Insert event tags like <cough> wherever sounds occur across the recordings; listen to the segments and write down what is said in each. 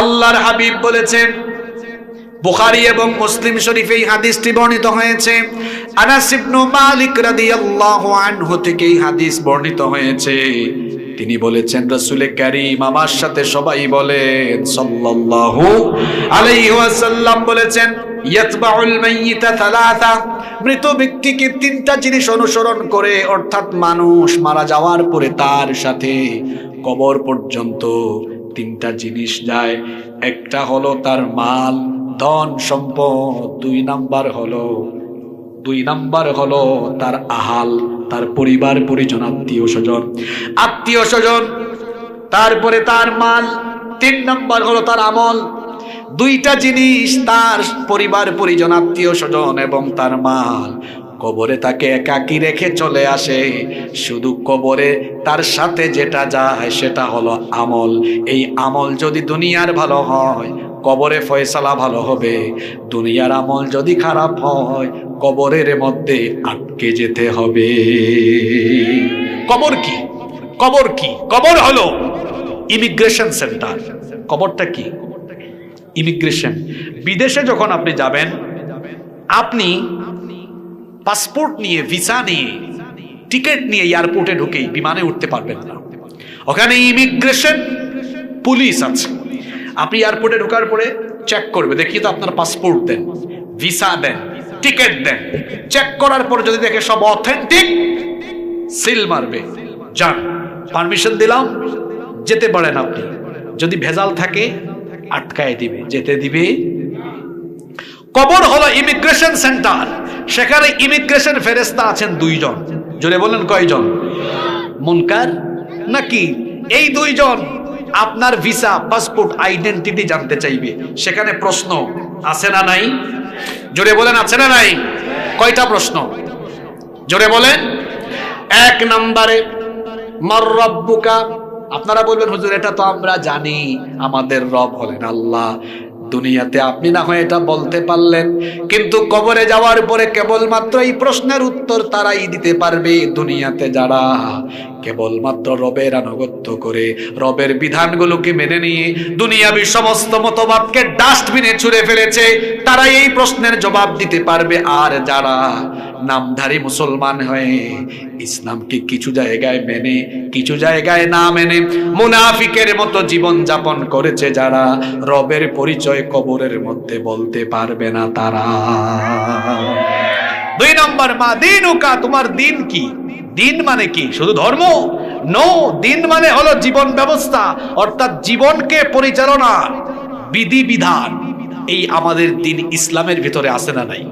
আল্লাহর হাবিব বলেছেন, বুখারি এবং মুসলিম শরীফে এই হাদিসটি বর্ণিত হয়েছে। আনাস ইবনু মালিক রাদিয়াল্লাহু আনহু থেকে এই হাদিস বর্ণিত হয়েছে। তিনি বলেছেন, রাসূলে কারীম আমার সাথে সবাই বলেন, সাল্লাল্লাহু আলাইহি ওয়াসাল্লাম বলেছেন, ইয়াতবাউল মাইয়িতা থালাথা মৃত ব্যক্তিকে তিনটা জিনিস অনুসরণ করে, অর্থাৎ মানুষ মারা যাওয়ার পরে তার সাথে কবর পর্যন্ত তিনটা জিনিস যায়। একটা হলো তার মাল, ধন সম্পদ, দুই নাম্বার হলো, দুই নাম্বার হলো তার আহাল, তার পরিবার, পরিজন, আত্মীয় স্বজন। আত্মীয় স্বজন, তারপরে তার মাল, তিন নাম্বার হলো তার আমল। দুইটা জিনিস তার পরিবার, পরিজন, আত্মীয় স্বজন এবং তার মাল। কবরে তাকে একাকি রেখে চলে আসে। শুধু কবরে তার সাথে যেটা যায় সেটা হলো আমল। এই আমল যদি দুনিয়ার ভালো হয়, কবরে ফয়সালা ভালো হবে। দুনিয়ার আমল যদি খারাপ হয়, কবরের মধ্যে আটকে যেতে হবে। কবর কি? কবর কি? কবর হলো ইমিগ্রেশন সেন্টার। কবরটা কি? ইমিগ্রেশন। বিদেশে যখন আপনি যাবেন, আপনি পাসপোর্ট নিয়ে, ভিসা নিয়ে, টিকিট নিয়ে এয়ারপোর্টে ঢুকেই বিমানে উঠতে পারবেন না। ওখানে ইমিগ্রেশন পুলিশ আছে। আপনি এয়ারপোর্টে ঢোকার পরে চেক করবে দেখি তো আপনার পাসপোর্ট দেন, ভিসা দেন, টিকিট দেন। চেক করার পর যদি দেখে সব অথেন্টিক সিল মারবে। যান পারমিশন দিলাম, যেতে পারেন আপনি। যদি ভেজাল থাকে, আটকায় দিবে, যেতে দিবে। কবর হলো ইমিগ্রেশন সেন্টার। সেখানে ইমিগ্রেশন ফেরেস্তা আছেন দুইজন। জোরে বলেন কয়জন? মুনকার? নাকি এই দুইজন আপনার ভিসা পাসপোর্ট আইডেন্টিটি জানতে চাইবে? সেখানে প্রশ্ন আছে না নাই? জোরে বলেন আছে না নাই? কয়টা প্রশ্ন? জোরে বলেন। এক নম্বরে মার রব্বুকা। আপনারা বলবেন হুজুর এটা তো আমরা জানি আমাদের রব হলেন আল্লাহ। দুনিয়াতে আপনি না হয় এটা বলতে পারলেন। কিন্তু কবরে যাওয়ার পরে কেবলমাত্র এই প্রশ্নের উত্তর তারাই দিতে পারবে দুনিয়াতে যারা। কেবলমাত্র রবের আনুগত্য করে, রবের বিধানগুলোকে মেনে নিয়ে দুনিয়াবি সমস্ত মতবাদকে ডাস্টবিনে ছুঁড়ে ফেলেছে, তারাই এই প্রশ্নের জবাব দিতে পারবে। আর যারা নামধারী মুসলমান হয়ে ইসলামকে কিছু জায়গায় মেনে, কিছু জায়গায় না মেনে মুনাফিকের মতো জীবন যাপন করেছে যারা, রবের পরিচয় কবরের মধ্যে বলতে পারবে না তারা। দুই নম্বর, মা, দিন তোমার দিন কি? দিন মানে কি? শুধু ধর্ম? নো, দিন মানে হলো জীবন ব্যবস্থা, অর্থাৎ জীবনকে পরিচালনা, বিধি বিধান। এই আমাদের দিন ইসলামের ভিতরে আসে না নাই?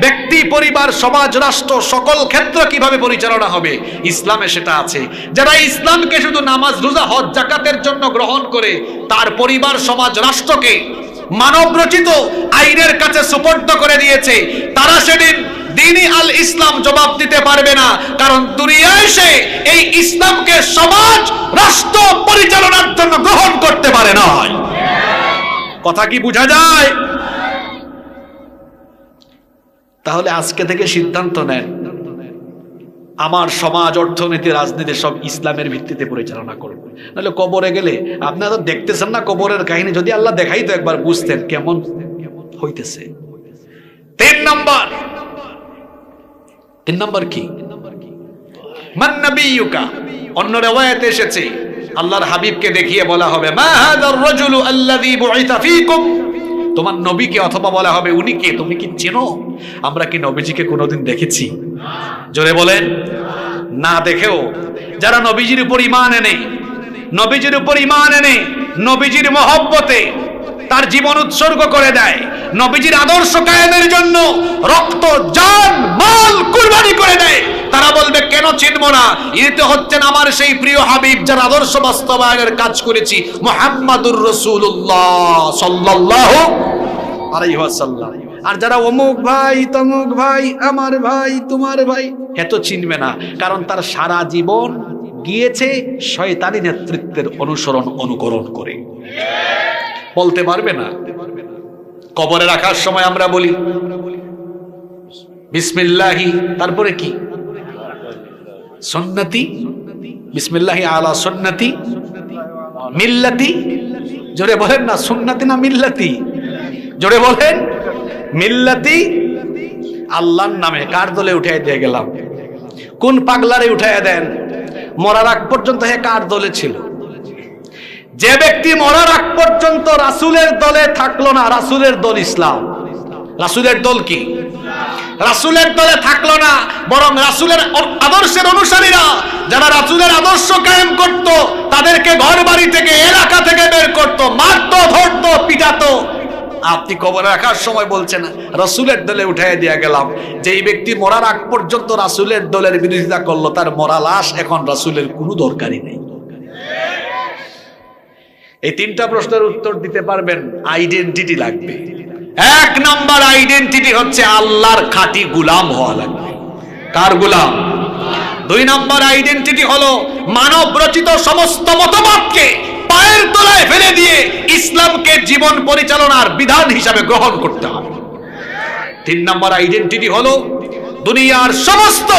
ব্যক্তি, পরিবার, সমাজ, রাষ্ট্র, সকল ক্ষেত্র কীভাবে পরিচালনা হবে? ইসলামে সেটা আছে। যারা ইসলামকে শুধু নামাজ, রোজা, হজ, জাকাতের জন্য গ্রহণ করে, তার পরিবার, সমাজ, রাষ্ট্রকে মানব রচিত আইনের কাছে সুপর্দ করে দিয়েছে। তারা সেদিন দিনই আল ইসলাম জবাব দিতে পারবে না, কারণ দুনিয়ায় সে এই ইসলামকে সমাজ, রাষ্ট্র পরিচালনার জন্য গ্রহণ করতে পারে না। কথা কি বোঝা যায়? তাহলে আজকে থেকে সিদ্ধান্ত নেন। আমার সমাজ, অর্থনীতি, রাজনীতি সব ইসলামের ভিত্তিতে পরিচালনা করব নাহলে কবরে গেলে আপনারা তো দেখতেছেন না কবরের কাহিনী। যদি আল্লাহ দেখাই তো একবার, বুঝতেন কেমন হইতেছে। তিন নম্বর। তিন নম্বর কি? এসেছে। আল্লাহর হাবিবকে দেখিয়ে বলা হবে, মা তোমার নবীকে অথবা বলা হবে উনি কে তুমি কি চেনো? আমরা কি নবীজিকে কোনোদিন দেখেছি? জোরে বলেন, না দেখেও। যারা নবীজির উপর ইমান এনে, নবীজির উপর ইমান এনে, নবীজির মহব্বতে তার জীবন উৎসর্গ করে দেয়, নবীজির আদর্শ কায়েমের জন্য রক্ত, জান, মাল কুরবানি করে দেয় তারা বলবে, কেন চিনব না? ইনি তো হচ্ছেন আমার সেই প্রিয় হাবিব, যার আদর্শ বাস্তবায়নের কাজ করেছি। মোহাম্মদুর রসুল্লাহ আলাইহি আর যারা, অমুক ভাই, তমুক ভাই, আমার ভাই, তোমার ভাই এত চিনবে না, কারণ তার সারা জীবন গিয়েছে শয়তানি নেতৃত্বের অনুসরণ, অনুকরণ করে। বলতে পারবে না? কবরে রাখার সময় আমরা বলি, বিসমিল্লাহি, তারপরে কি? সন্নতি, বিসমিল্লাহি আলা সন্নতি, মিল্লাতি। জোরে বলেন না, সুন্নাতি না মিল্লাতি? জোরে বলেন, মিল্লাতি। আল্লাহর নামে কার দলে উঠাই দিয়ে গেলাম? কোন পাগলারে উঠাইয়া দেন? মরার আগ পর্যন্ত হে কার দলে ছিল? যে ব্যক্তি মরার আগ পর্যন্ত রাসুলের দলে থাকল না, রাসুলের দল ইসলাম। রাসুলের দল কি? রাসুলের দলে থাকল না, বরং রাসুলের আদর্শের অনুসারীরা, যারা রাসুলের আদর্শ কায়েম করত, তাদেরকে ঘর বাড়ি থেকে, এলাকা থেকে বের করত, মারতো, ধরতো, পিটাতো। আপনি কবর রাখার সময় বলছেন, রাসুলের দলে উঠাই দিয়া গেলাম। যেই ব্যক্তি মরার আগ পর্যন্ত রাসুলের দলের বিরোধিতা করল, তার মরা লাশ এখন রাসুলের কোনো দরকারই নেই। এই তিনটা প্রশ্নের উত্তর দিতে পারবেন আইডেন্টিটি লাগবে। এক নম্বর আইডেন্টিটি হচ্ছে আল্লাহর খাঁটি গুলাম হওয়া লাগবে। কার গুলাম? দুই নম্বর আইডেন্টিটি হলো মানব রচিত সমস্ত মতবাদকে পায়ের তলায় ফেলে দিয়ে ইসলামকে জীবন পরিচালনার বিধান হিসাবে গ্রহণ করতে হবে। তিন নম্বর আইডেন্টিটি হলো দুনিয়ার সমস্ত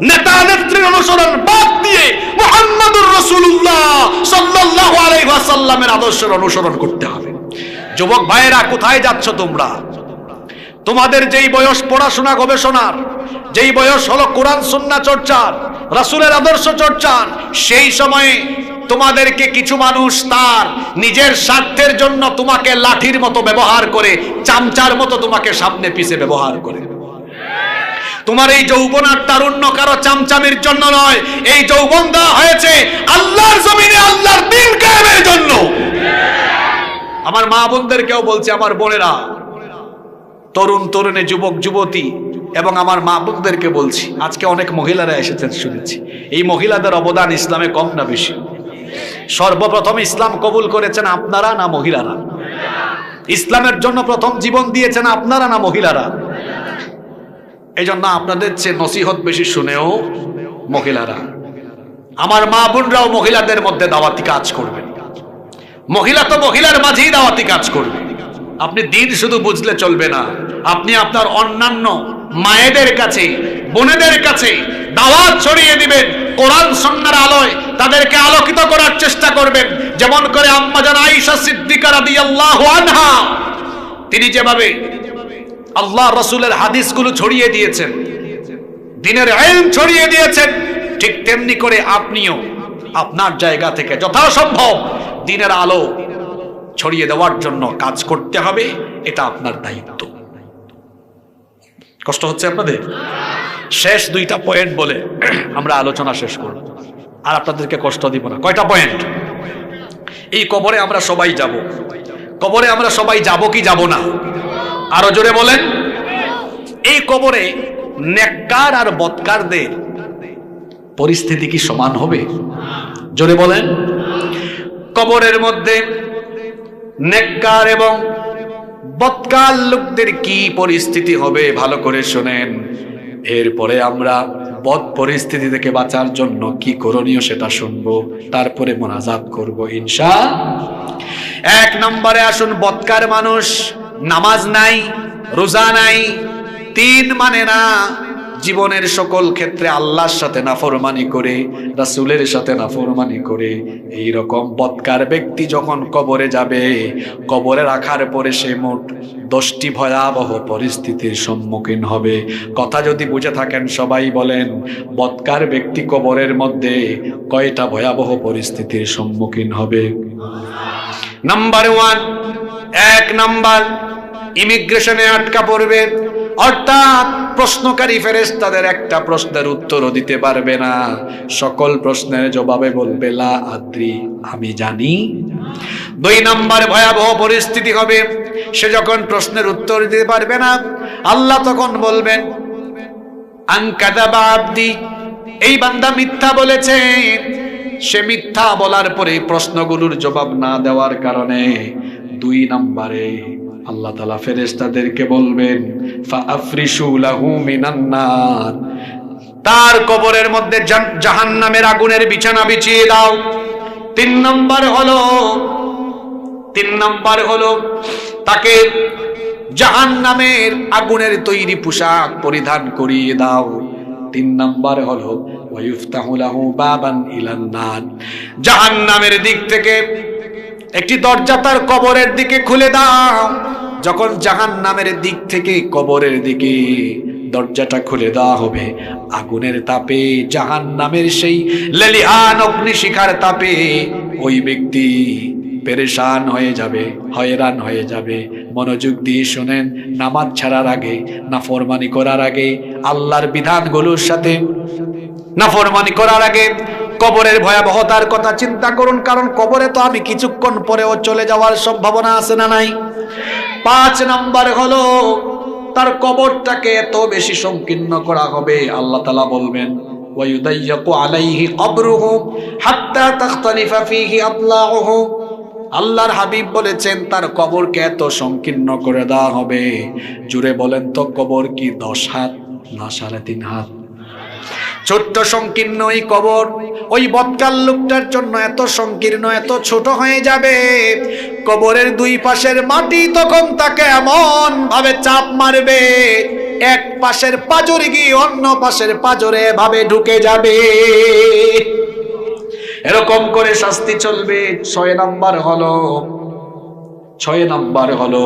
নেতা নেত্রীর অনুসরণ বাদ দিয়ে মোহাম্মদুর রাসূলুল্লাহ সাল্লাল্লাহু আলাইহি ওয়াসাল্লামের আদর্শের অনুসরণ করতে হবে। যুবক ভাইয়েরা, কোথায় যাচ্ছ তোমরা? তোমাদের যেই বয়স পড়াশোনা, গবেষণার, যেই বয়স হলো কোরআন, সুন্নাহ চর্চার, রাসুলের আদর্শ চর্চার, সেই সময়ে তোমাদেরকে কিছু মানুষ তার নিজের স্বার্থের জন্য তোমাকে লাঠির মতো ব্যবহার করে, চামচার মতো তোমাকে সামনে পিছে ব্যবহার করে। তোমার এই যৌবন আর তারুণ্য কারও চামচামির জন্য নয়, এই যৌবন দেওয়া হয়েছে আল্লাহর জমিনে, আল্লাহর দিন কায়েমের জন্য। আমার মা বোনদেরকেও বলছে, আমার বোনেরা, তরুণ, তরুণী, যুবক, যুবতী, এবং আমার মা বোনদেরকে বলছি, আজকে অনেক মহিলারা এসেছেন শুনেছি, এই মহিলাদের অবদান ইসলামে কম না বেশি। সর্বপ্রথম ইসলাম কবুল করেছেন আপনারা না মহিলারা? ইসলামের জন্য প্রথম জীবন দিয়েছেন আপনারা না মহিলারা? এই জন্য আপনাদের চেয়ে নসিহত বেশি শুনেও মহিলারা। আমার মা বোনরাও মহিলাদের মধ্যে দাওয়াতি কাজ করবেন। মহিলা তো মহিলার মাঝেই দাওয়াতি কাজ করবে। আপনি দিন শুধু বুঝলে চলবে না। আপনি আপনার অন্যান্য মায়েদের কাছে, বোনেদের কাছে দাওয়াত ছড়িয়ে দিবেন। কোরআন সন্ন্যার আলোয় তাদেরকে আলোকিত করার চেষ্টা করবেন। যেমন করে আম্মাজান আয়েশা সিদ্দিকা রাদিয়াল্লাহু আনহা। তিনি যেভাবে আল্লাহ রসুলের হাদিসগুলো ছড়িয়ে দিয়েছেন, দিনের আইন ছড়িয়ে দিয়েছেন, ঠিক তেমনি করে আপনিও আপনার জায়গা থেকে যথাসম্ভব দিনের আলো ছড়িয়ে দেওয়ার জন্য কাজ করতে হবে, এটা আপনার দায়িত্ব। কষ্ট হচ্ছে আপনাদের? শেষ দুইটা পয়েন্ট বলে <clears throat> আমরা আলোচনা শেষ করব। আর আপনাদেরকে কষ্ট দিব না। কয়টা পয়েন্ট? এই কবরে আমরা সবাই যাব। কবরে আমরা সবাই যাব কি যাব না? আরও জোরে বলেন। এই কবরে নেককার আর বৎকারদের পরিস্থিতি কি সমান হবে? জোরে বলেন। কবরের মধ্যে নেককার এবং বৎকার লোকদের কি পরিস্থিতি হবে ভালো করে শোনেন। এরপরে আমরা বদ পরিস্থিতি থেকে বাঁচার জন্য কি করণীয় সেটা শুনব, তারপরে মোনাজাত করব ইনশা। এক নম্বরে আসুন, বৎকার মানুষ, নামাজ নাই, রোজা নাই, তিন মানে না জীবনের সকল ক্ষেত্রে আল্লাহর সাথে নাফরমানি করে, রাসুলের সাথে নাফরমানি করে এই রকম বৎকার ব্যক্তি যখন কবরে যাবে, কবরে রাখার পরে সে মোট দশটি ভয়াবহ পরিস্থিতির সম্মুখীন হবে। কথা যদি বুঝে থাকেন সবাই বলেন, বৎকার ব্যক্তি কবরের মধ্যে কয়টা ভয়াবহ পরিস্থিতির সম্মুখীন হবে? নাম্বার ওয়ান এক নাম্বার ইমিগ্রেশনে আটকা পড়বে। অর্থাৎ প্রশ্নকারী ফেরেস তাদের একটা প্রশ্নের উত্তরও দিতে পারবে না। সকল প্রশ্নের জবাবে বলবে, লা আদ্রি, আমি জানি। দুই নম্বর ভয়াবহ পরিস্থিতি হবে, সে যখন প্রশ্নের উত্তর দিতে পারবে না, আল্লাহ তখন বলবেন আংকাদাবা আব্দি। এই বান্দা মিথ্যা বলেছে। সে মিথ্যা বলার পরে প্রশ্নগুলোর জবাব না দেওয়ার কারণে দুই নম্বরে আল্লাহ তালা ফেরেস্তাদেরকে বলবেন তার কবরের মধ্যে জাহান নামের আগুনের বিছানা বিছিয়ে দাও। তিন নম্বর হলো, তিন নম্বর হলো তাকে জাহান নামের আগুনের তৈরি পোশাক পরিধান করিয়ে দাও। তিন নম্বর হলো ওয়ুফতাহু লাহু বাবান ইলান নার। জাহান্নামের দিক থেকে একটি দরজা তার কবরের দিকে খুলে দাও। যখন জাহান নামের দিক থেকে কবরের দিকে দরজাটা খুলে দেওয়া হবে, আগুনের তাপে জাহান নামের সেই লেলিহান অগ্নিশিখার তাপে ওই ব্যক্তি পেরেশান হয়ে যাবে, হয়রান হয়ে যাবে। মনোযোগ দিয়ে শোনেন, নামাজ ছাড়ার আগে, নাফরমানি করার আগে, আল্লাহর বিধানগুলোর সাথে। নাফরমানি করার আগে কবরের ভয়াবহতার কথা চিন্তা করুন, কারণ কবরে তো আমি কিছুক্ষণ পরেও চলে যাওয়ার সম্ভাবনা আছে না নাই? পাঁচ নাম্বার হলো, তার কবরটাকে এত বেশি সংকীর্ণ করা হবে, আল্লাহ তালা বলবেন আল্লাহর হাবিব বলেছেন, তার কবরকে এত সংকীর্ণ করে দেওয়া হবে। জুড়ে বলেন তো, কবর কি দশ হাত না সাড়ে তিন হাত? ছোট্ট সংকীর্ণ ওই কবর। ওই বৎকাল লোকটার জন্য এত সংকীর্ণ, এত ছোট হয়ে যাবে। কবরের দুই পাশের মাটি তখন তাকে এমন ভাবে চাপ মারবে। এক পাশের পাজরে গিয়ে অন্য পাশের পাজরে ভাবে ঢুকে যাবে। এরকম করে শাস্তি চলবে। ছয় নাম্বার হলো, ছয় নাম্বার হলো,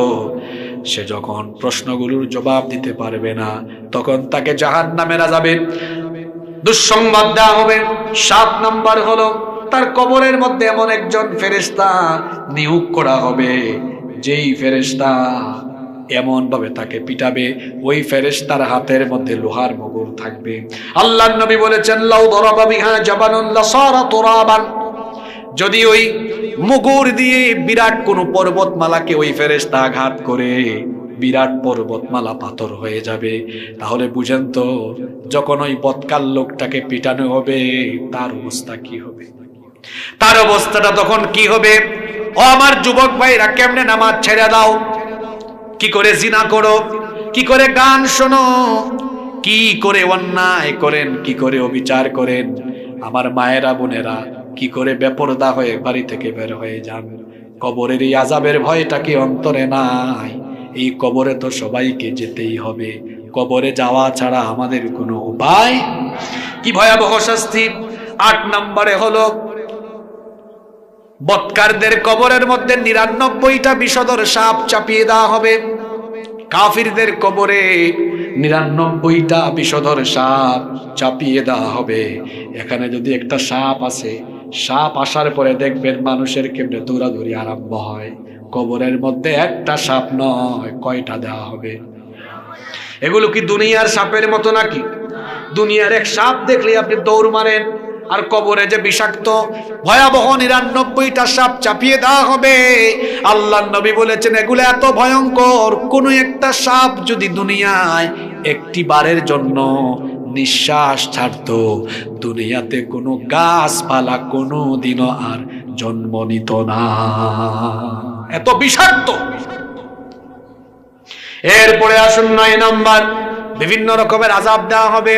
সে যখন প্রশ্নগুলোর জবাব দিতে পারবে না, তখন তাকে জাহান নামেরা যাবে দুঃসংবাদ দেওয়া হবে। সাত নাম্বার হলো, তার কবরের মধ্যে এমন একজন ফেরেস্তা নিয়োগ করা হবে। যেই ফেরেস্তা এমন ভাবে তাকে পিটাবে, ওই ফেরেস্তার হাতের মধ্যে লোহার মগুর থাকবে। আল্লাহ নবী বলেছেন, লাউ দরাবা যদি ওই মুগুর দিয়ে বিরাট কোনো পর্বতমালাকে ওই ফেরেস্তা আঘাত করে বিরাট পর্বতমালা পাথর হয়ে যাবে। তাহলে বুঝেন তো, যখন ওই বৎকাল লোকটাকে পিটানো হবে, তার অবস্থা কি হবে? তার অবস্থাটা তখন কি হবে? ও আমার যুবক ভাইরা, কেমনে নামাজ ছেড়ে দাও? কি করে জিনা করো? কি করে গান শোনো? কি করে অন্যায় করেন? কি করে অবিচার করেন? আমার মায়েরা, বোনেরা, কি করে বেপরদা হয়ে বাড়ি থেকে বের হয়ে যান? কবরের এই আজাবের ভয়টা কি অন্তরে নাই? এই কবরে তো সবাইকে যেতেই হবে। কবরে যাওয়া ছাড়া আমাদের কোনো উপায়? কি ভয়াবহ শাস্তি? আট নম্বরে হলো, বৎকারদের কবরের মধ্যে নিরানব্বইটা বিষদর সাপ চাপিয়ে দেওয়া হবে। কাফিরদের কবরে নিরানব্বইটা বিষধর সাপ চাপিয়ে দেওয়া হবে। এখানে যদি একটা সাপ আছে সাপ আসার পরে দেখবেন মানুষের কেমনে দৌড়াদৌড়ি আরম্ভ হয়। কবরের মধ্যে একটা সাপ নয়, কয়টা দেওয়া হবে? এগুলো কি দুনিয়ার সাপের মতো নাকি? দুনিয়ার এক সাপ দেখলে আপনি দৌড় মারেন, আর কবরে যে বিষাক্ত, ভয়াবহ, নিরানব্বইটা সাপ চাপিয়ে দেওয়া হবে। আল্লাহ নবী বলেছেন, এগুলো এত ভয়ঙ্কর, কোন একটা সাপ যদি দুনিয়ায় একটি বারের জন্য নিঃশ্বাস ছাড়তো, দুনিয়াতে কোনো গাছপালা কোনো দিনও আর জন্ম নিত না। এত বিষাক্ত। এরপরে আসুন নয় নাম্বার, বিভিন্ন রকমের আজাব দেওয়া হবে।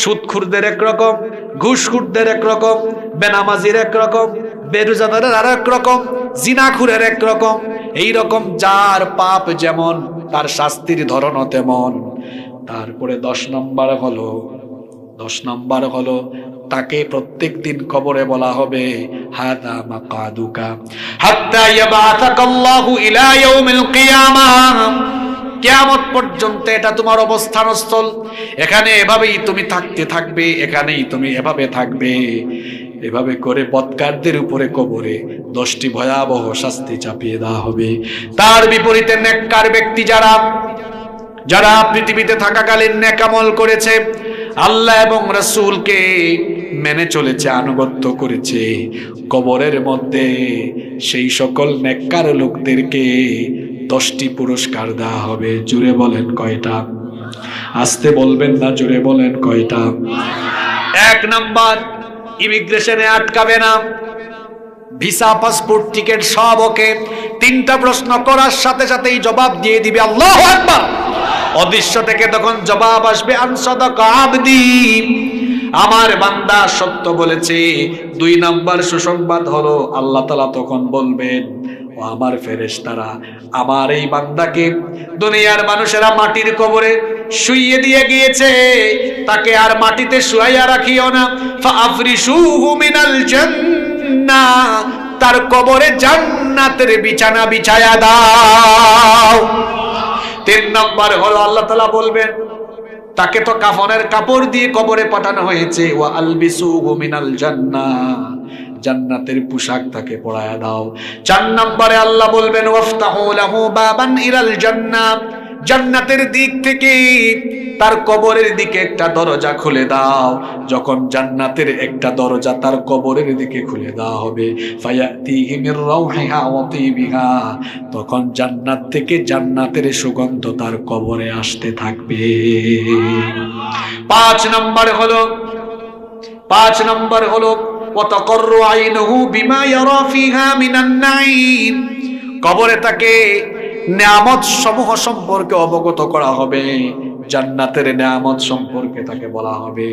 সুদখুরদের একরকম ঘুষখুরদের একরকম বেনামাজির একরকম বেরুজাদারের আর এক রকম, জিনাখুরের একরকম এই রকম যার পাপ যেমন, তার শাস্তির ধরনও তেমন। তারপরে দশ নম্বর হলো দশ নম্বর হলো, তাকে প্রত্যেক দিন কবরে বলা হবে, হাদা মাকাদুকা। হাত্তা ইয়াবাতাকাল্লাহু ইলা ইয়াউমিল কিয়ামাহ কেয়ামত পর্যন্ত এটা তোমার অবস্থান স্থল এখানে এভাবেই তুমি থাকতে থাকবে, এখানেই তুমি এভাবে থাকবে। এভাবে করে বৎকারদের উপরে কবরে দশটি ভয়াবহ শাস্তি চাপিয়ে দেওয়া হবে। তার বিপরীতে নেককার ব্যক্তি যারা যারা পৃথিবীতে থাকাকালীন নেকামল করেছে আল্লাহ এবং রসুলকে মেনে চলেছে, আনুগত্য করেছে। কবরের মধ্যে সেই সকল নেককার লোকদেরকে দশটি পুরস্কার দেওয়া হবে। জুড়ে বলেন কয়টা? আসতে বলবেন না, জুড়ে বলেন কয়টা? এক নাম্বার, ইমিগ্রেশনে আটকাবে না। ভিসা, পাসপোর্ট, টিকিট সব ওকে। তিনটা প্রশ্ন করার সাথে সাথেই জবাব দিয়ে দিবে আল্লাহ আকবার। অদৃশ্য থেকে তখন জবাব আসবে আনসদক আমার বান্দা সত্য বলেছে, দুই নাম্বার সুসংবাদ হলো, আল্লাহ তালা তখন বলবেন, ও আমার ফেরেশতারা, আমার এই বান্দাকে দুনিয়ার মানুষেরা মাটির কবরে শুইয়ে দিয়ে গিয়েছে, তাকে আর মাটিতে শুয়াইয়া রাখিও না। মিনাল জান্নাহ তার কবরে জান্নাতের বিছানা বিছায়া দাও। তিন নম্বর হলো আল্লাহ তালা বলবেন, তাকে তো কাফনের কাপড় দিয়ে কবরে পাঠানো হয়েছে। ওয়া আলবিসু মিনাল জান্নাহ। জান্নাতের পোশাক তাকে পড়ায় দাও। চার নম্বরে আল্লাহ বলবেন, ওয়াফতাহু লাহু বাবান ইলাল জান্নাহ। জান্নাতের দিক থেকে তার কবরের দিকে একটা দরজা খুলে দাও। যখন জান্নাতের একটা দরজা তার কবরের দিকে খুলে দেওয়া হবে তখন জান্নাত থেকে জান্নাতের সুগন্ধ তার কবরে আসতে থাকবে। পাঁচ নম্বর হলো, পাঁচ নম্বর হলো কবরে তাকে নিয়ামত সমূহ সম্পর্কে অবগত করা হবে। জান্নাতের নিয়ামত সম্পর্কে তাকে বলা হবে।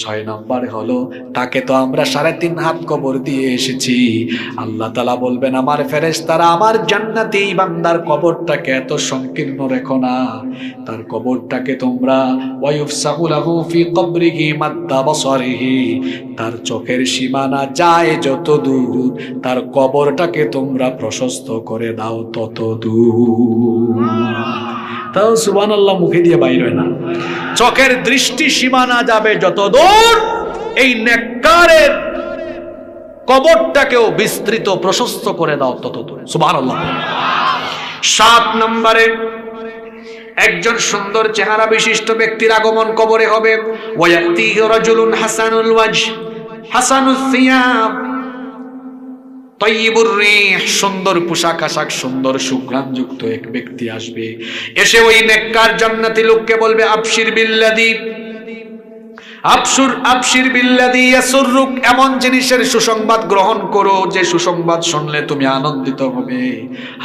ছয় নম্বর হলো, তাকে তো আমরা সাড়ে তিন হাত কবর দিয়ে এসেছি। আল্লাহ তালা বলবেন, আমার ফেরেস তারা আমার জান্নাতি বান্দার কবরটাকে এত সংকীর্ণ রেখো না। তার কবরটাকে তোমরা তার চোখের সীমানা যায় যত দূর তার কবরটাকে তোমরা প্রশস্ত করে দাও তত দূর তাও সুবান আল্লাহ মুখে দিয়ে বাইর না। চোখের দৃষ্টি সীমানা যাবে যত দূর এই নেককারের কবরটাকেও বিস্তৃত, প্রশস্ত করে দাও তত দূর সুবান আল্লাহ সাত নম্বরে, একজন সুন্দর চেহারা বিশিষ্ট ব্যক্তির আগমন কবরে হবে। ওয়ায়াতিহি রাজুলুন হাসানুল ওয়াজ হাসানুস সিয়াব তৈবুর রিহ, সুন্দর পোশাক আশাক, সুন্দর সুঘ্রাণযুক্ত এক ব্যক্তি আসবে। এসে ওই নেককার জান্নাতি লোককে বলবে, আবশির বিল্লাদি আবসুর আবশির বিল্লাদি ইয়াসুররুক, এমন জিনিসের সুসংবাদ গ্রহণ করো যে সুসংবাদ শুনলে তুমি আনন্দিত হবে।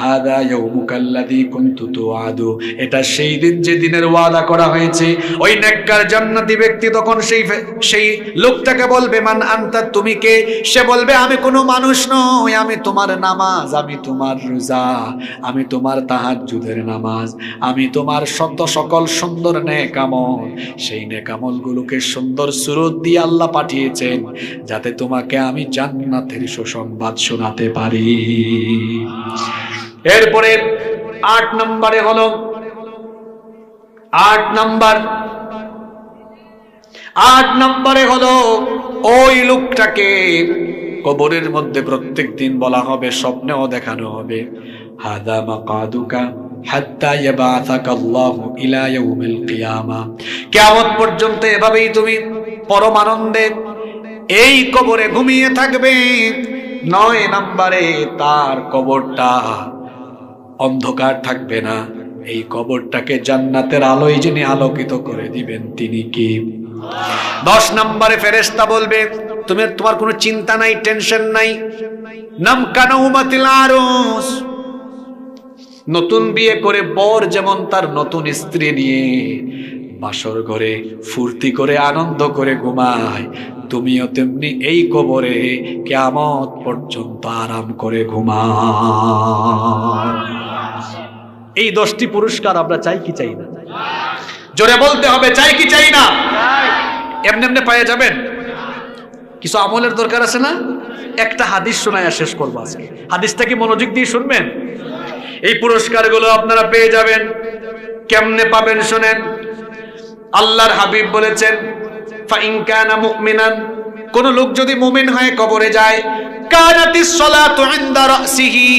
হাদা ইয়াউমুকাল্লাদি কুনতু তুআদু, এটা সেই দিন যে দিনের ওয়াদা করা হয়েছে। ওই নেককার জান্নাতি ব্যক্তি তখন সেই সেই লোকটাকে বলবে, মান আনতা, তুমি কে? সে বলবে, আমি কোনো মানুষ নই, আমি তোমার নামাজ, আমি তোমার রোজা, আমি তোমার তাহাজ্জুদের নামাজ, আমি তোমার শত সকল সুন্দর নেকামল সেই নেকামলগুলোকে সুন্দর সুরত দিয়ে আল্লাহ পাঠিয়েছেন, যাতে তোমাকে আমি জান্নাতের সুসংবাদ শোনাতে পারি। এরপরে আট নম্বরে হলো, আট নম্বর, আট নম্বরে হলো, ওই লোকটাকে কবরের মধ্যে প্রত্যেক দিন বলা হবে, স্বপ্নেও দেখানো হবে। হাদা মাকাদুকা কিয়ামত পর্যন্ত এভাবেই তুমি পরম আনন্দে এই কবরে ঘুমিয়ে থাকবে। নয় নাম্বারে তার কবরটা অন্ধকার থাকবে না। এই কবরটাকে জান্নাতের আলোয় যিনি আলোকিত করে দিবেন, তিনি কি? দশ নম্বরে ফেরেস্তা বলবে তুমি তোমার কোনো চিন্তা নাই, টেনশন নাই। নাম কানাউমাতিল আরস। নতুন বিয়ে করে বর যেমন তার নতুন স্ত্রী নিয়ে বাসর ঘরে ফুর্তি করে আনন্দ করে ঘুমায়, তুমিও তেমনি এই কবরে কেমত পর্যন্ত আরাম করে ঘুমাও। এই দশটি পুরস্কার আমরা চাই কি চাই না? জোরে বলতে হবে, চাই কি চাই না? এমনি এমনি পায়ে যাবেন? কিছু আমলের দরকার আছে না? একটা হাদিস শোনায় শেষ করব আজকে। হাদিসটা কি মনোযোগ দিয়ে শুনবেন? এই পুরস্কারগুলো আপনারা পেয়ে যাবেন। কেমনে পাবেন শোনেন? আল্লাহর হাবিব বলেছেন, ফাইন কানা মুমিনান কোন লোক যদি মুমিন হয়ে কবরে যায় কানাতিস সালাতু ইনদা রাসিহি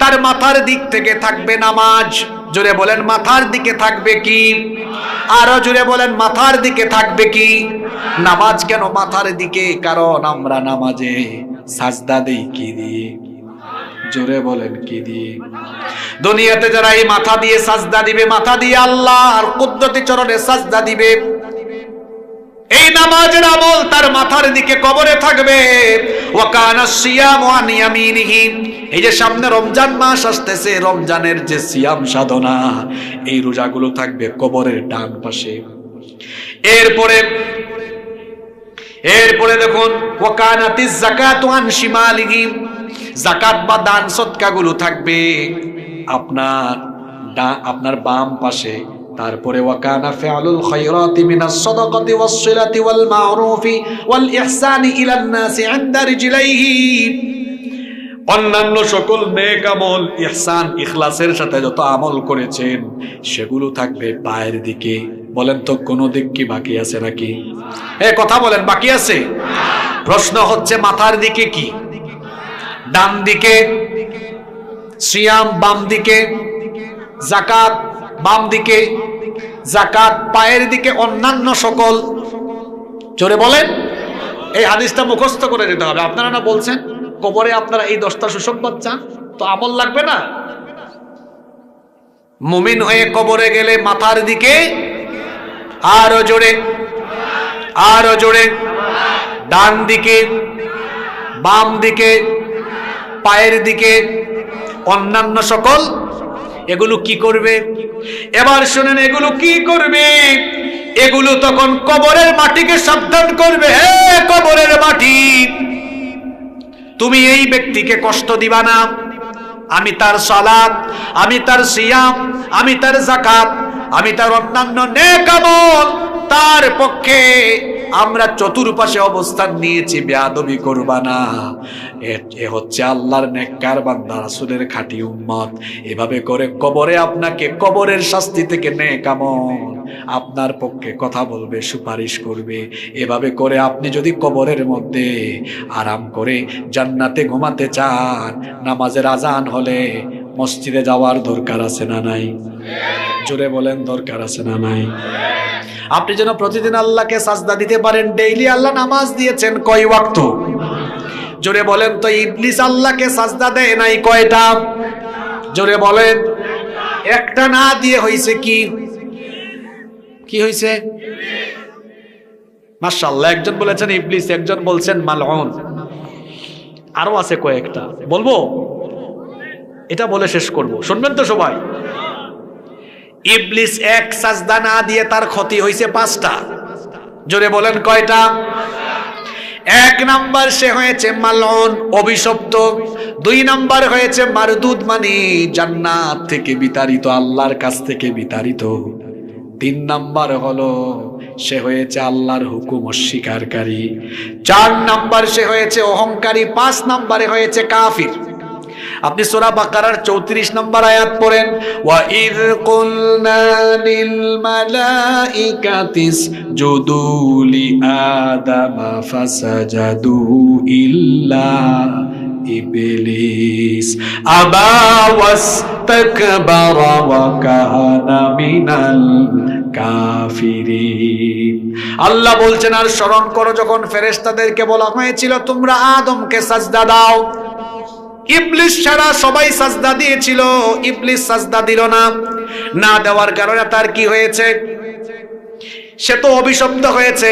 তার মাথার দিক থেকে থাকবে নামাজ। জোরে বলেন, মাথার দিকে থাকবে কি? আরও জোরে বলেন, মাথার দিকে থাকবে কি? নামাজ কেন মাথার দিকে? কারণ আমরা নামাজে সাজদা দেই কি দিয়ে? জোরে বলেন, কি দিয়ে? দুনিয়াতে যারা এই মাথা দিয়ে সাজদা দিবে, মাথা দিয়ে আল্লাহর কুদরতি চরণে সাজদা দিবে। এই নামাজের আমল তার মাথার দিকে কবরে থাকবে। এই যে সামনে রমজান মাস আসতেছে, রমজানের যে সিয়াম সাধনা, এই রোজাগুলো থাকবে কবরের ডান পাশে। এরপরে এরপরে দেখুন আন শিমালিহি জাকাত বা দান সৎকাগুলো থাকবে। আপনার আপনার বাম পাশে, তারপরে ওয়াকানা ফিআলুল খায়রাতি মিনাস সাদাকাতি ওয়াস সিলাতি ওয়াল মা'রুফি ওয়াল ইহসানি ইলান নাসি ইনদা রিজলাইহি। অন্যান্য সকল নেক আমল ইহসান, ইখলাসের সাথে যত আমল করেছেন, সেগুলো থাকবে পায়ের দিকে। বলেন তো, কোনো দিক কি বাকি আছে নাকি? এ, কথা বলেন, বাকি আছে? প্রশ্ন হচ্ছে, মাথার দিকে কি? ডান দিকে, সিয়াম বাম দিকে, জাকাত বাম দিকে, জাকাত পায়ের দিকে অন্যান্য সকল। জোরে বলেন, এই হাদিসটা মুখস্থ করে দিতে হবে। আপনারা না বলছেন, কবরে আপনারা এই দশটা সুসংবাদ চান? তো আমল লাগবে না? মুমিন হয়ে কবরে গেলে মাথার দিকে আরও জোরে আরও জোরে, ডান দিকে, বাম দিকে পায়ের দিকে অন্যান্য সকল, এগুলো কি করবে? এবার শুনেন, এগুলো কি করবে? এগুলো তখন কবরের মাটিকে সাবধান করবে। হে কবরের মাটি, তুমি এই ব্যক্তিকে কষ্ট দিবা না। আমি তার সালাত, আমি তার সিয়াম, আমি তার জাকাত আমি তার অন্যান্য নেকামল তার পক্ষে আমরা চতুর্পাশে অবস্থান নিয়েছি। বেয়াদবি করবা না। এ- হচ্ছে আল্লাহর নেককার বান্দা, রাসূলের খাঁটি উম্মত। এভাবে করে কবরে আপনাকে কবরের শাস্তি থেকে নেকামল আপনার পক্ষে কথা বলবে, সুপারিশ করবে। এভাবে করে আপনি যদি কবরের মধ্যে আরাম করে জান্নাতে ঘুমাতে চান, নামাজের আজান হলে মসজিদে যাওয়ার দরকার আছে না নাই? জোরে বলেন, দরকার আছে না নাই? আপনি যেন প্রতিদিন আল্লাহকে সাজদা দিতে পারেন, ডেইলি আল্লাহ নামাজ দিয়েছেন কয় ওয়াক্ত? জোরে বলেন তো, ইবলিস আল্লাহকে সাজদা দেয় নাই কয়টা? জোরে বলেন। একটা না দিয়ে হইছে কি? কি হইছে? মাশাআল্লাহ, একজন বলেছেন ইবলিস, একজন বলছেন মালউন। আরও আছে কয়েকটা। বলব? এটা বলে শেষ করব। শুনবেন তো সবাই। ইবলিস এক সাজদা না দিয়ে তার ক্ষতি হয়েছে পাঁচটা। জোরে বলেন কয়টা? এক নাম্বার সে হয়েছে মালন অভিশপ্ত। দুই নাম্বার হয়েছে মারদুদ মানে জান্নাত থেকে বিতাড়িত, আল্লাহর কাছ থেকে বিতাড়িত। তিন নাম্বার হলো, সে হয়েছে আল্লাহর হুকুম অস্বীকারী চার নাম্বার সে হয়েছে অহংকারী, পাঁচ নাম্বারে হয়েছে কাফির। আপনি সোরা বাকারার চৌত্রিশ নম্বর আয়াত পড়েন আল্লাহ বলছেন, আর স্মরণ করো, যখন ফেরেশতাদেরকে বলা হয়েছিল, তোমরা আদমকে সাজদা দাও। ইবলিস ছাড়া সবাই সাজদা দিয়েছিল। ইবলিস সাজদা দিল না। না দেওয়ার কারণে তার কি হয়েছে? সে তো অভিশপ্ত হয়েছে।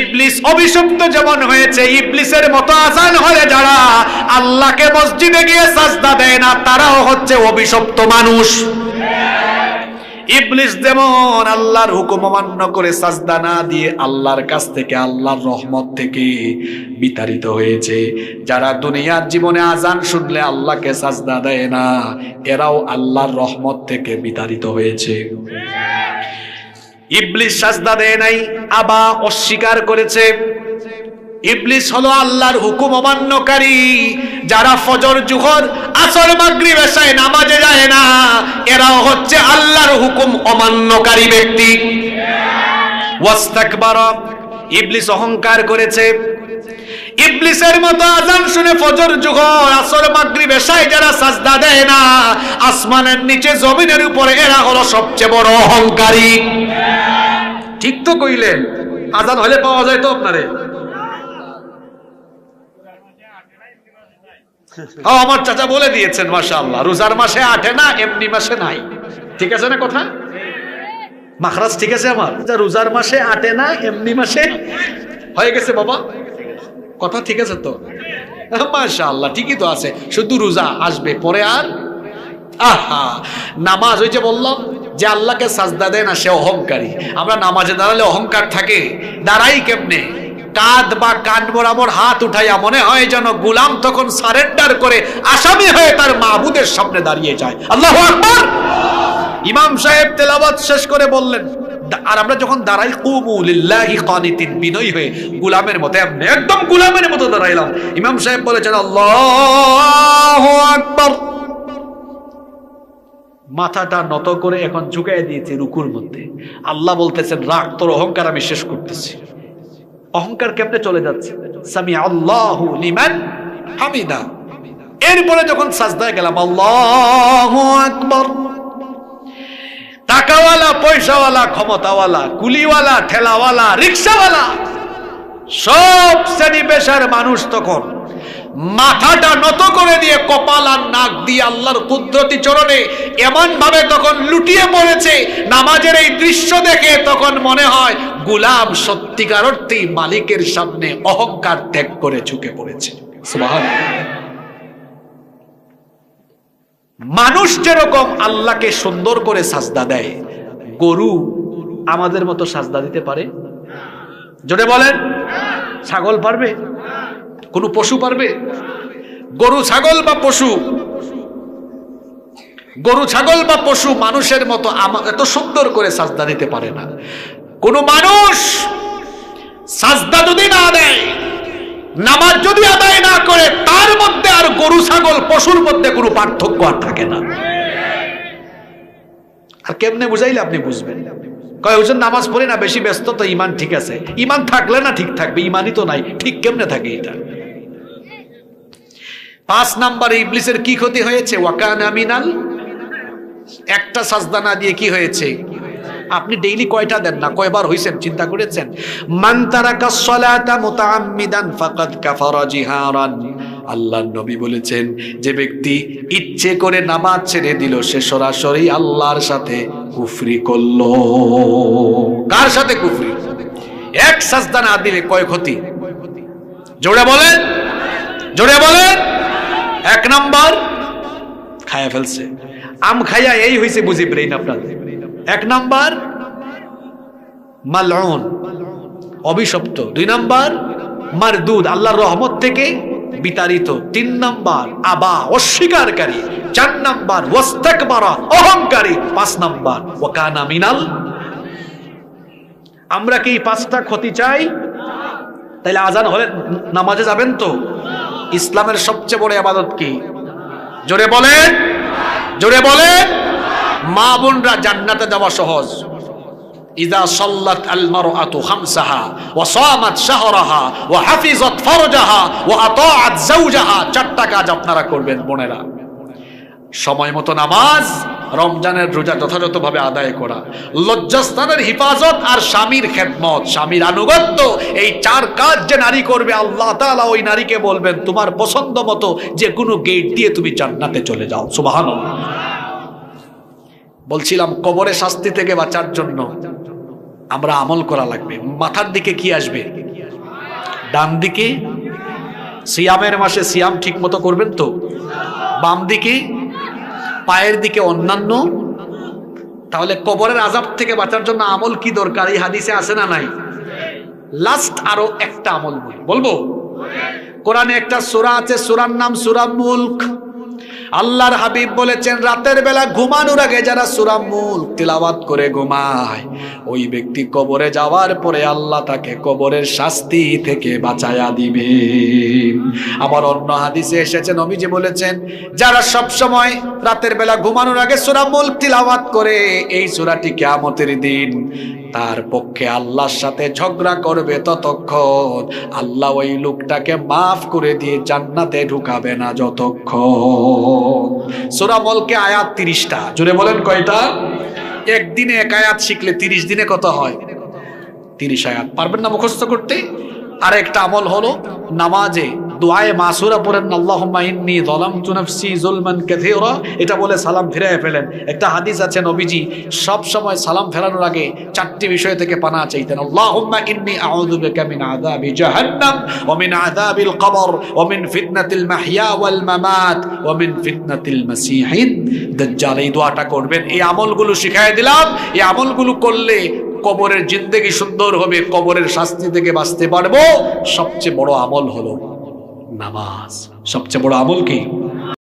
ইবলিস অভিশপ্ত যেমন হয়েছে, ইবলিসের মতো আজান হলে যারা আল্লাহকে মসজিদে গিয়ে সাজদা দেয় না, তারাও হচ্ছে অভিশপ্ত মানুষ। ইবলিস যেমন আল্লাহর হুকুম অমান্য করে সাজদা না দিয়ে আল্লাহর কাছ থেকে, আল্লাহর রহমত থেকে বিতাড়িত হয়েছে। যারা দুনিয়ার জীবনে আজান শুনলে আল্লাহকে সাজদা দেয় না, এরাও আল্লাহর রহমত থেকে বিতাড়িত হয়েছে। ইবলিস সাজদা দেয় নাই, আবা অস্বীকার করেছে। ইবলিস হলো আল্লাহর হুকুম অমান্যকারী। যারা ফজর, জুহর, আসর, মাগরিব এশায় নামাজে যায় না, এরাও হচ্ছে আল্লাহর হুকুম অমান্যকারী ব্যক্তি। ওয়াস্তাকবারা। ইবলিস অহংকার করেছে। ইবলিসের মতো আজান শুনে ফজর, জুহর, আসর, মাগরিব এশায় যারা সাজদা দেয় না, আসমানের নিচে, জমিনের উপরে এরা হলো সবচেয়ে বড় অহংকারী। ঠিক তো কইলেন, আজান হলে পাওয়া যায় তো আপনারে? ও, <laughs> আমার চাচা বলে দিয়েছেন মাশাআল্লাহ। রোজার মাসে আটে না এমনি মাসে নাই। ঠিক আছে না কথা? মাখরাজ ঠিক আছে আমার? রোজার মাসে আটে না এমনি মাসে হয়ে গেছে বাবা। কথা ঠিক আছে তো? মাশাআল্লাহ ঠিকই তো আছে। শুধু রোজা আসবে পরে আর? আহা নামাজ ওই যে বললাম যে আল্লাহকে সাজদা দেয় না সে অহংকারী। আমরা নামাজে দাঁড়ালে অহংকার থাকে। দাঁড়াই কেমনে? কাঁধ বা কান বরাবর হাত উঠাইয়া মনে হয় যেন গুলাম তখন সারেন্ডার করে আসামি হয়ে তার মাহবুদের সামনে দাঁড়িয়ে যায়। আল্লাহ আকবার! ইমাম সাহেব তেলাওয়াত শেষ করে বললেন, আর আমরা যখন দাঁড়াই, কুমু লিল্লাহি কানিতিন বিনয়ী হয়ে গুলামের মতো, এমনি একদম গুলামের মতো দাঁড়াইলাম। ইমাম সাহেব বলেছেন, আল্লাহু আকবার! মাথাটা নত করে এখন ঝুঁকাই দিয়েছে রুকুর মধ্যে। আল্লাহ বলতেছেন, রাগ, তোর অহংকার আমি শেষ করতেছি। অহংকার কেমনে চলে যাচ্ছে। হামিদা। এরপরে যখন সাজদায় গেলাম, আল্লাহ আকবর। টাকাওয়ালা, পয়সাওয়ালা, ক্ষমতাওয়ালা, কুলিওয়ালা, ঠেলাওয়ালা, রিক্সাওয়ালা, সব শ্রেণি পেশার মানুষ তখন মাথাটা নত করে দিয়ে কপাল আর নাক দিয়ে আল্লাহর কুদরতি চরণে এমন ভাবে তখন লুটিয়ে পড়েছে, নামাজের এই দৃশ্য দেখে তখন মনে হয় গুলাম সত্যিকার অর্থেই মালিকের সামনে অহংকার ত্যাগ করে ঝুঁকে পড়েছে। মানুষ যেরকম আল্লাহকে সুন্দর করে সাজদা দেয়, গরু আমাদের মতো সাজদা দিতে পারে? জোরে বলেন, ছাগল পারবে? কোনো পশু পারবে? গরু, ছাগল বা পশু? গরু, ছাগল বা পশু মানুষের মতো এত সুন্দর করে সাজদা দিতে পারে না। কোন মানুষ সাজদা যদি না দেয়, নামাজ যদি আদায় না করে, তার মধ্যে আর গরু, ছাগল, পশুর মধ্যে কোনো পার্থক্য আর থাকে না। আর কেমনে বুঝাইলে আপনি বুঝবেন? কয়, হুজুর, নামাজ পড়ে না, বেশি ব্যস্ত, তো ইমান ঠিক আছে। ইমান থাকলে না ঠিক থাকবে, ইমানই তো নাই। ঠিক কেমনে থাকে এটা? পাঁচ নাম্বার ইবলিসের কি ক্ষতি হয়েছে? ওয়াকান আমিনাল একটা সাজদা না দিয়ে কি হয়েছে? আপনি ডেইলি কয়টা দেন না? কয়বার হইছেন? চিন্তা করেছেন? মান তারাকা সলাতা মুতাআম্মিদান ফাকাদ কাফারা জিহারান। আল্লাহর নবী বলেছেন, যে ব্যক্তি ইচ্ছে করে নামাজ ছেড়ে দিল, সে সরাসরি আল্লাহর সাথে কুফরি করল। কার সাথে কুফরি? এক সাজদা না দিলে কয় ক্ষতি? জোরে বলেন। জোরে বলেন। এক নাম্বার। খায়া ফেলছে। আম খাইয়া এই হয়েছে বুঝি ব্রেইন আপনার এক নাম্বার, মালউন, অভিশপ্ত। দুই নাম্বার, মারদুদ, আল্লাহর রহমত থেকে বিতাড়িত। তিন নাম্বার, আবা, অস্বীকারী। চার নাম্বার, ওয়াস্তাকবারা, অহংকারী। পাঁচ নাম্বার, ওয়াকানা মিনাল। আমরা কি পাঁচটা ক্ষতি চাই? তাইলে আজান হলে নামাজে যাবেন তো? ইসলামের সবচেয়ে বড় আবাদত কি? জোরে বলেন। জোরে বলেন। মা বোনরা জান্নাতে যাওয়া সহজ। চারটা কাজ আপনারা করবেন বোনেরা। সময় মতো নামাজ, রমজানের রোজা যথাযথভাবে আদায় করা, লজ্জাস্থানের হিফাজত আর স্বামীর খেদমত, স্বামীর আনুগত্য, এই চার কাজ যে নারী করবে, আল্লাহ তাআলা ওই নারীকে বলবেন, তোমার পছন্দ মতো যে কোনো গেট দিয়ে তুমি জান্নাতে চলে যাও। সুবহানাল্লাহ। বলছিলাম, কবরে শাস্তি থেকে বাঁচার জন্য আমরা আমল করা লাগবে। মাথার দিকে কি আসবে? ডান দিকে? সিয়ামের মাসে সিয়াম ঠিক মতো করবেন তো? বাম দিকে? পায়ের দিকে অন্যান্য, তাহলে কবরের আজাব থেকে বাঁচার জন্য আমল কি দরকার? এই হাদিসে আছে না নাই? লাস্ট আরও একটা আমল বলব? কোরআনে একটা সুরা আছে, সুরার নাম সুরা মুলক। আল্লাহর হাবিব বলেছেন, রাতের বেলা ঘুমানোর আগে যারা সূরা মুলক তিলাওয়াত করে ঘুমায়, ওই ব্যক্তি কবরে যাওয়ার পরে আল্লাহ তাকে কবরের শাস্তি থেকে বাঁচায়া দিবে। আবার অন্য হাদিসে এসেছেন নবীজি বলেছেন, যারা সব সময় রাতের বেলা ঘুমানোর আগে সূরা মুলক তিলাওয়াত করে, এই সূরাটি কিয়ামতের দিন তার পক্ষে আল্লাহর সাথে ঝগড়া করবে ততক্ষণ। আল্লাহ ওই লোকটাকে মাফ করে দিয়ে জান্নাতে ঢুকাবে না যতক্ষণ। সূরা বলকে আয়াত তিরিশটা। জুড়ে বলেন কয়টা? একদিনে এক আয়াত শিখলে তিরিশ দিনে কত হয়? তিরিশ আয়াত। পারবেন না মুখস্থ করতে? আর একটা আমল হলো নামাজে দোয়ায়ে মাসুরা পড়েন, আল্লাহুম্মা ইন্নী কাসীরা। এটা বলে সালাম ফিরিয়ে ফেলেন। একটা হাদিস আছে নবীজি, সব সময় সালাম ফেরানোর আগে চারটি বিষয় থেকে পানা চাইতেন ইন্নী আউযু বিকা মিন আযাবি জাহান্নাম, ওয়া মিন আযাবিল কবর, ওয়া মিন ফিতনাতিল মাহইয়া ওয়াল মামাত, ওয়া মিন ফিতনাতিল দাজ্জাল, এই দোয়াটা করবেন। এই আমলগুলো শিখায় দিলাম। এই আমলগুলো করলে কবরের জিন্দেগি সুন্দর হবে, কবরের শাস্তি থেকে বাঁচতে পারব। সবচেয়ে বড় আমল হলো নামাজ। সবচেয়ে বড় আমল কি?